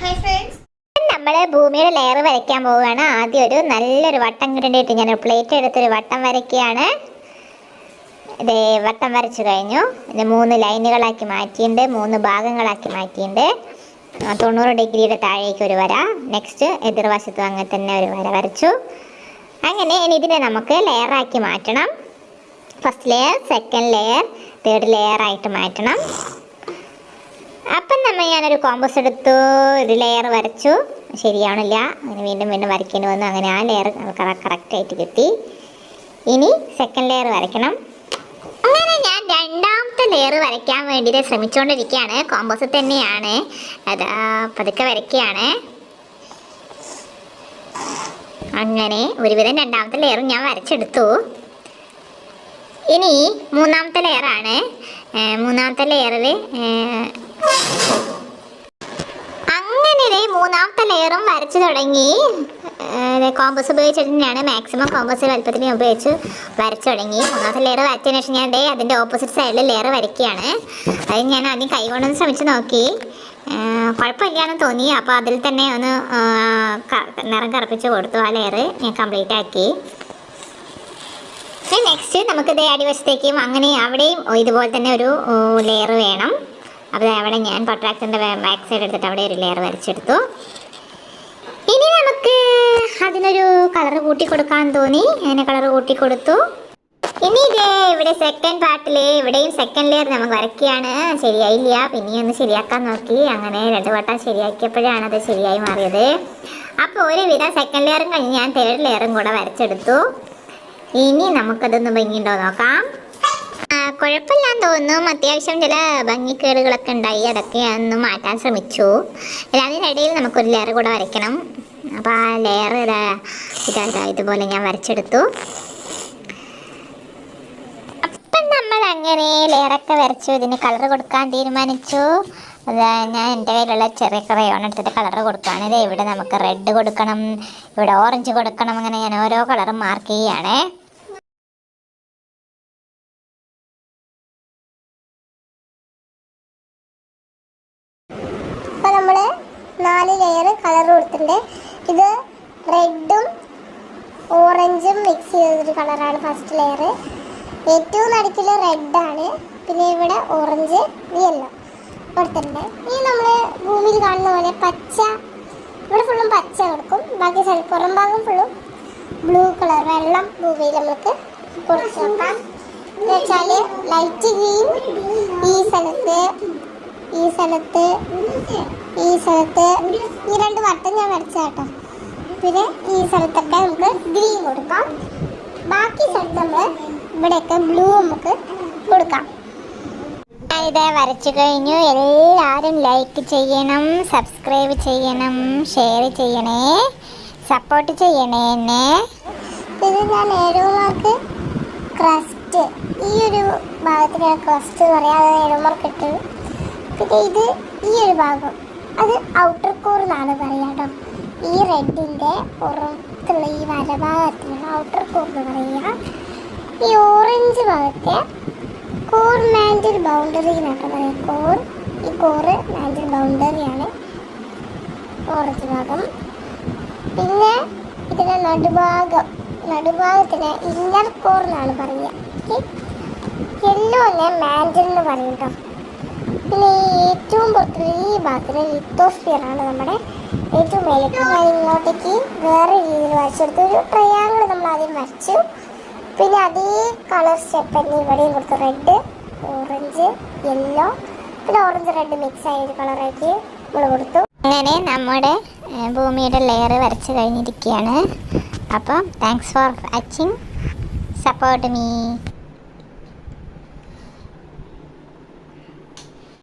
നമ്മൾ ഭൂമിയുടെ ലെയർ വരയ്ക്കാൻ പോവുകയാണ്. ആദ്യം ഒരു നല്ലൊരു വട്ടം കിട്ടേണ്ടിട്ട് ഞാൻ പ്ലേറ്റ് എടുത്തൊരു വട്ടം വരയ്ക്കുകയാണ്. ഇത് വട്ടം വരച്ചു കഴിഞ്ഞു. ഇത് മൂന്ന് ലൈനുകളാക്കി മാറ്റിയിട്ടുണ്ട്. മൂന്ന് ഭാഗങ്ങളാക്കി മാറ്റിയിട്ടുണ്ട്. തൊണ്ണൂറ് ഡിഗ്രിയുടെ താഴേക്ക് ഒരു വര. നെക്സ്റ്റ് എതിർവശത്തും അങ്ങനെ തന്നെ ഒരു വര വരച്ചു. അങ്ങനെ ഇനി ഇതിനെ നമുക്ക് ലെയറാക്കി മാറ്റണം. First layer second layer third layer ആയിട്ട് മാറ്റണം. അപ്പം നമ്മൾ ഞാനൊരു കോമ്പസ് എടുത്തു. ഒരു ലെയർ വരച്ചു. ശരിയാവണില്ല. അങ്ങനെ വീണ്ടും വീണ്ടും വരയ്ക്കേണ്ടി വന്നു. അങ്ങനെ ആ ലെയർ കറക്റ്റായിട്ട് കിട്ടി. ഇനി സെക്കൻഡ് ലെയർ വരയ്ക്കണം. അങ്ങനെ ഞാൻ രണ്ടാമത്തെ ലെയർ വരയ്ക്കാൻ വേണ്ടിയിട്ട് ശ്രമിച്ചുകൊണ്ടിരിക്കുകയാണ് കോമ്പസ് തന്നെയാണ്. അത് പതുക്കെ വരയ്ക്കുകയാണ് അങ്ങനെ ഒരുവിധം രണ്ടാമത്തെ ലെയറും ഞാൻ വരച്ചെടുത്തു. ഇനി മൂന്നാമത്തെ ലെയറാണ് മൂന്നാമത്തെ ലെയറിൽ അങ്ങനെ മൂന്നാമത്തെ ലെയറും വരച്ചു തുടങ്ങി. കോമ്പസ് തന്നെയാണ് മാക്സിമം കോമ്പസ് വലുപ്പത്തിൽ ഞാൻ ഉപയോഗിച്ച് വരച്ചു തുടങ്ങി. മൂന്നാമത്തെ ലെയർ വരച്ചതിന് ശേഷം ഞാൻ അതിന്റെ ഓപ്പോസിറ്റ് സൈഡിൽ ലെയർ വരയ്ക്കുകയാണ്. അത് ഞാൻ ആദ്യം കൈ കൊണ്ടൊന്ന് ശ്രമിച്ച് നോക്കി. കുഴപ്പമില്ലാന്ന് തോന്നി. അപ്പോൾ അതിൽ തന്നെ ഒന്ന് നിറം കറുപ്പിച്ച് കൊടുത്തു ആ ലെയർ ഞാൻ കംപ്ലീറ്റ് ആക്കി. നെക്സ്റ്റ് നമുക്ക് ഇതേ അടിവശത്തേക്കും അങ്ങനെ അവിടെയും ഇതുപോലെ തന്നെ ഒരു ലെയർ വേണം. അപ്പോൾ അവിടെ ഞാൻ കൊട്രാക്ടറിന്റെ ബാക്ക് സൈഡ് എടുത്തിട്ട് അവിടെ ഒരു ലെയർ വരച്ചെടുത്തു. ഇനി നമുക്ക് അതിനൊരു കളർ കൂട്ടി കൊടുക്കാൻ തോന്നി. അങ്ങനെ കളർ കൂട്ടി കൊടുത്തു. ഇനി ഇതേ ഇവിടെ സെക്കൻഡ് പാർട്ടിൽ ഇവിടെയും സെക്കൻഡ് ലെയർ നമുക്ക് വരയ്ക്കുകയാണ്. ശരിയായില്ല. പിന്നെ ഒന്ന് ശരിയാക്കാൻ നോക്കി. അങ്ങനെ രണ്ട് വട്ടം ശരിയാക്കിയപ്പോഴാണ് അത് ശരിയായി മാറിയത്. അപ്പോൾ ഒരുവിധം സെക്കൻഡ് ലെയറും കഴിഞ്ഞ് ഞാൻ തേർഡ് ലെയറും കൂടെ വരച്ചെടുത്തു. ഇനി നമുക്കതൊന്ന് ഭംഗിയുണ്ടോ നോക്കാം. കുഴപ്പമില്ലാന്ന് തോന്നുന്നു. അത്യാവശ്യം ചില ഭംഗിക്കേടുകളൊക്കെ ഉണ്ടായി. അതൊക്കെ ഒന്ന് മാറ്റാൻ ശ്രമിച്ചു. അതിനിടയിൽ നമുക്കൊരു ലെയർ കൂടെ വരയ്ക്കണം. അപ്പോൾ ആ ലെയർ ഇതാ ഇതാ ഇതാ ഇതുപോലെ ഞാൻ വരച്ചെടുത്തു. അപ്പം നമ്മൾ അങ്ങനെ ലെയറൊക്കെ വരച്ചു. ഇതിന് കളർ കൊടുക്കാൻ തീരുമാനിച്ചു. ഞാൻ എന്റെ കയ്യിലുള്ള ചെറിയ ക്രയോൺ എടുത്തിട്ട് കളർ കൊടുക്കുകയാണ്. ഇത് ഇവിടെ നമുക്ക് റെഡ് കൊടുക്കണം. ഇവിടെ ഓറഞ്ച് കൊടുക്കണം. അങ്ങനെ ഞാൻ ഓരോ കളറും മാർക്ക് ചെയ്യുകയാണേ. നാല് ലെയർ കളർ കൊടുത്തിട്ടുണ്ട്. ഇത് റെഡും ഓറഞ്ചും മിക്സ് ചെയ്തൊരു കളറാണ് ഫസ്റ്റ് ലെയർ ഏറ്റവും നടുക്കിൽ റെഡാണ് പിന്നെ ഇവിടെ ഓറഞ്ച് യെല്ലോ കൊടുത്തിട്ടുണ്ട്. ഇനി നമ്മൾ ഭൂമിയിൽ കാണുന്ന പോലെ പച്ച ഇവിടെ ഫുള്ളും പച്ച കൊടുക്കും. ബാക്കി സ്ഥലം പുറം ഭാഗം ഫുള്ളും ബ്ലൂ കളർ വെള്ളം ഭൂമിയിൽ നമുക്ക് കൊടുത്തു നോക്കാം എന്ന് വെച്ചാൽ ലൈറ്റ് ഗ്രീൻ ഈ സ്ഥലത്ത് ഈ സ്ഥലത്ത് ഈ സ്ഥലത്ത് ഈ രണ്ട് വട്ടം ഞാൻ വരച്ച പിന്നെ ഈ സ്ഥലത്തൊക്കെ നമുക്ക് ഗ്രീൻ കൊടുക്കാം. ബാക്കി സ്ഥലത്ത് നമ്മൾ ഇവിടെയൊക്കെ ബ്ലൂ നമുക്ക് കൊടുക്കാം. ഞാനിത് വരച്ചു കഴിഞ്ഞു. എല്ലാവരും ലൈക്ക് ചെയ്യണം സബ്സ്ക്രൈബ് ചെയ്യണം ഷെയർ ചെയ്യണേ സപ്പോർട്ട് ചെയ്യണേ എന്നെ. ഇത് ഞാൻ ഏഴുമാർക്ക് ക്രസ്റ്റ് ഈ ഒരു ഭാഗത്തിന് ക്രസ്റ്റ് പറയാതെ ഏഴുമാർക്ക് ഇട്ടത് പിന്നെ ഇത് ഈ ഒരു ഭാഗം. അത് ഔട്ടർ കോർ എന്നാണ് പറയുക കേട്ടോ ഈ റെഡിന്റെ പുറത്തുള്ള ഈ വരഭാഗത്തിനാണ് ഔട്ടർ കോർ എന്ന് പറയുക ഈ ഓറഞ്ച് ഭാഗത്തെ കോർ മാൻഡിൽ ബൗണ്ടറി എന്നാണ് പറയാം. കോർ ഈ കോർ മാൻഡിൽ ബൗണ്ടറിയാണ് ഓറഞ്ച് ഭാഗം. പിന്നെ ഇതിന്റെ നടുഭാഗം നടുഭാഗത്തിന് ഇന്നർ കോർ എന്നാണ് പറയുക യെല്ലോനെ മാൻഡിൽ എന്ന് പറയും കേട്ടോ പിന്നെ ഏറ്റവും പുറത്തുള്ള ഈ ഭാഗത്തിലെ ലിത്തോസ്ഫിയറാണ് നമ്മുടെ ഏറ്റവും മേലേക്ക് ഞാൻ ഇങ്ങോട്ടേക്ക് വേറെ രീതിയിൽ വരച്ചെടുത്ത് ഒരു ട്രയാങ്കിൾ നമ്മൾ ആദ്യം വരച്ചു. പിന്നെ അതേ കളർ സ്റ്റെപ്പ് തന്നെ ഇവിടെയും കൊടുത്തു. റെഡ് ഓറഞ്ച് യെല്ലോ പിന്നെ ഓറഞ്ച് റെഡ് മിക്സ് ആയ ഒരു കളറാക്കി നമ്മൾ കൊടുത്തു. അങ്ങനെ നമ്മുടെ ഭൂമിയുടെ ലെയർ വരച്ച് കഴിഞ്ഞിരിക്കുകയാണ്. അപ്പം thanks for watching support me